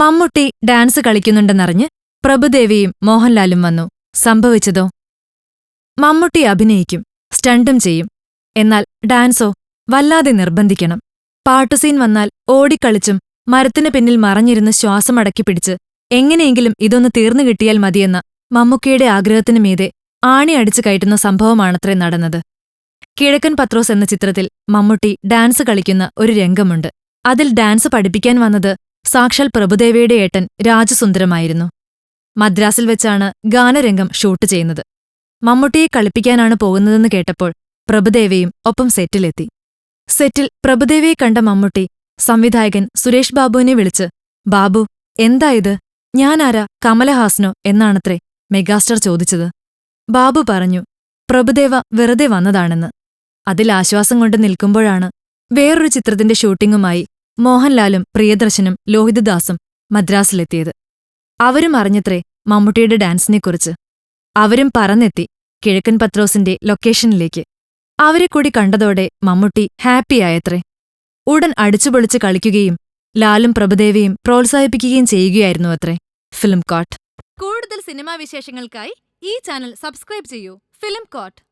Mammootty dance കളിക്കുന്നുണ്ടെന്നറിഞ്ഞ് പ്രഭുദേവിയും മോഹൻലാലും വന്നു. സംഭവിച്ചതോ? മമ്മൂട്ടി അഭിനയിക്കും സ്റ്റണ്ടും ചെയ്യും. എന്നാൽ ഡാൻസോ? വല്ലാതെ നിർബന്ധിക്കണം. പാട്ടുസീൻ വന്നാൽ ഓടിക്കളിച്ചും മരത്തിനു പിന്നിൽ മറഞ്ഞിരുന്ന് ശ്വാസമടക്കി പിടിച്ച് എങ്ങനെയെങ്കിലും ഇതൊന്ന് തീർന്നു കിട്ടിയാൽ മതിയെന്ന മമ്മൂക്കയുടെ ആഗ്രഹത്തിനു മീതെ ആണി അടിച്ചു കയറ്റുന്ന സംഭവമാണത്രേ നടന്നത്. കിഴക്കൻ പത്രോസ് എന്ന ചിത്രത്തിൽ മമ്മൂട്ടി ഡാൻസ് കളിക്കുന്ന ഒരു രംഗമുണ്ട്. അതിൽ ഡാൻസ് പഠിപ്പിക്കാൻ വന്നത് സാക്ഷാൽ പ്രഭുദേവയുടെ ഏട്ടൻ രാജസുന്ദരമായിരുന്നു. മദ്രാസിൽ വെച്ചാണ് ഗാനരംഗം ഷൂട്ട് ചെയ്യുന്നത്. മമ്മൂട്ടിയെ കളിപ്പിക്കാനാണ് പോകുന്നതെന്ന് കേട്ടപ്പോൾ പ്രഭുദേവയും ഒപ്പം സെറ്റിലെത്തി. സെറ്റിൽ പ്രഭുദേവയെ കണ്ട മമ്മൂട്ടി സംവിധായകൻ സുരേഷ് ബാബുവിനെ വിളിച്ച് ബാബു എന്തായത്? ഞാനാരാ? കമലഹാസനോ? എന്നാണത്രേ മെഗാസ്റ്റർ ചോദിച്ചത്. ബാബു പറഞ്ഞു പ്രഭുദേവ വെറുതെ വന്നതാണെന്ന്. അതിൽ ആശ്വാസം കൊണ്ട് നിൽക്കുമ്പോഴാണ് വേറൊരു ചിത്രത്തിന്റെ ഷൂട്ടിംഗുമായി മോഹൻലാലും പ്രിയദർശനും ലോഹിതദാസും മദ്രാസിലെത്തിയത്. അവരും അറിഞ്ഞത്രേ മമ്മൂട്ടിയുടെ ഡാൻസിനെക്കുറിച്ച്. അവരും പറന്നെത്തി കിഴക്കൻ പത്രോസിന്റെ ലൊക്കേഷനിലേക്ക്. അവരെ കൂടി കണ്ടതോടെ മമ്മൂട്ടി ഹാപ്പിയായത്രേ. ഉടൻ അടിച്ചുപൊളിച്ച് കളിക്കുകയും ലാലും പ്രഭുദേവയും പ്രോത്സാഹിപ്പിക്കുകയും ചെയ്യുകയായിരുന്നു അത്രേ. ഫിലിം കോട്ട്. കൂടുതൽ സിനിമാ വിശേഷങ്ങൾക്കായി ഈ ചാനൽ സബ്സ്ക്രൈബ് ചെയ്യൂ. Film coat.